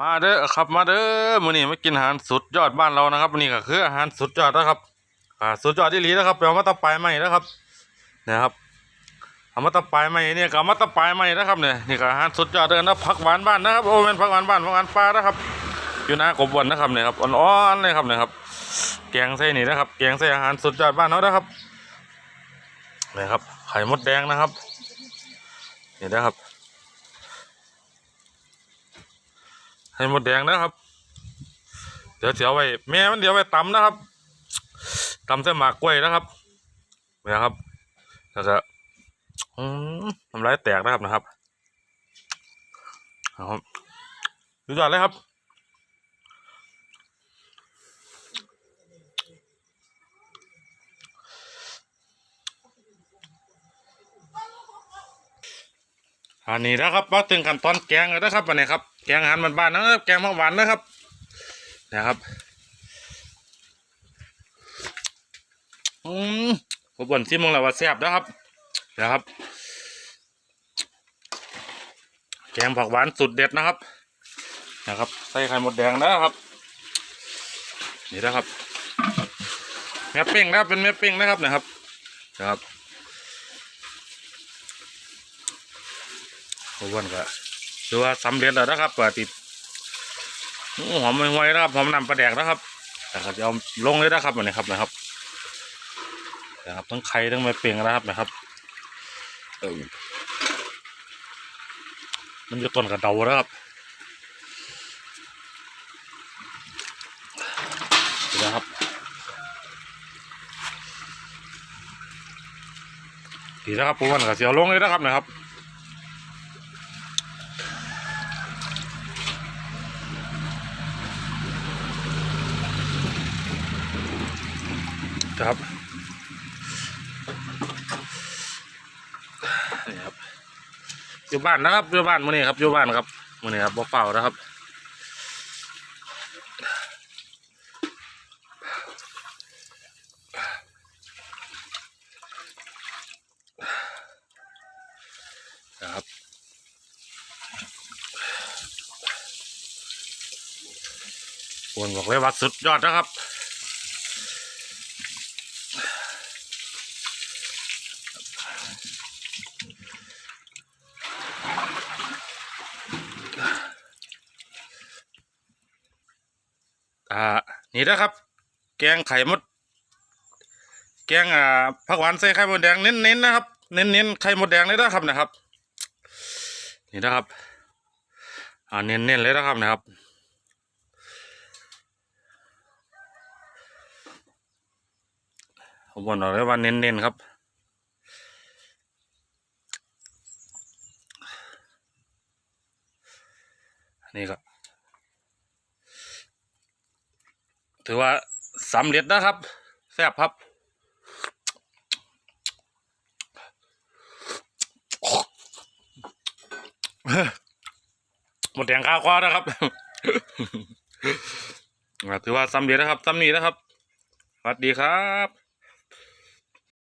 มาเด้อครับมาเด้อมื้อนี้มากินอาหารสุดยอดบ้านเรานะครับนี่ก็คืออาหารสุดยอดนะครับอ่าสุดยอดที่หลีนะครับไปเอามาตะปายใหม่นะครับเนี่ยครับเอามาตะปายใหม่เนี่ยก็เอามาตะปายใหม่นะครับเนี่ยนี่ก็อาหารสุดยอดเด้อนะผักหวานบ้านนะครับโอ้เป็นผักหวานบ้านผักหวานปลานะครับ อยู่หน้ากบวนนะครับเนี่ยครับอ่อนๆเลยครับเนี่ยครับ แกงใส่นี่นะครับแกงใส่อาหารสุดยอดบ้านเรานะครับเนี่ยครับไข่มดแดงนะครับนี่นะครับ ให้หมดแดงนะครับ เดี๋ยวเสียวไว้ แม่มันเดี๋ยวไว้ตำนะครับตำเส้นหมากกล้วยนะครับนี่ยครับแล้วก็อืมทำลายแตกนะครับนะครับเอาครับดูจอดเลยครับอันนี้นะครับมาถึงขั้นตอนแกงแล้วนะครับอันนี้ครับ แกงหารบ้านๆนะครับแกงผักหวานนะครับนะครับอืมผมบ่นซิมงแล้วว่าแซ่บนะครับนะครับ แกงผักหวานสุดเด็ดนะครับ นะครับใส่ไข่หมดแดงนะครับ นี่นะครับแม่เป้งนะครับเป็นแม่เป้งนะครับนะครับนะครับผมว่าก็ ถือว่าสำเร็จแล้วนะครับปติอื้อหอมห่วยๆนะครับหอมนำปลาแดกนะครับแต่ก็จะเอาลงเลยนะครับนนี้ครับนะครับนะครับทั้งไข่ทั้งไม่เปลียงนะครับนะครับมันจะต้นกระเดานะครับเดี๋ยวนะครับดีนะครับผมว่าก็จะเอาลงเลยนะครับนะครับ ครับนี่ครับอยู่บ้านนะครับอยู่บ้านมื้อนี้ครับอยู่บ้านครับมื้อนี้ครับบ่เฝ้านะครับนะครับควรบอกเลยว่าสุดยอดนะครับ อ่า นี่นะครับ แกงไข่มด แกงอ่าผักหวานใส่ไข่มดแดงเน้นๆนะครับ เน้นๆไข่มดแดงเลยนะครับนะครับ นี่นะครับ อ่าเน้นๆเลยนะครับนะครับผมบอกเลยว่าเน้นๆครับ นี่ก็ถือว่าสำเร็จนะครับ แซ่บครับหมดแดงข้าวคว้านะครับถือว่าสำเร็จนะครับสำนีนะครับสวัสดีครับ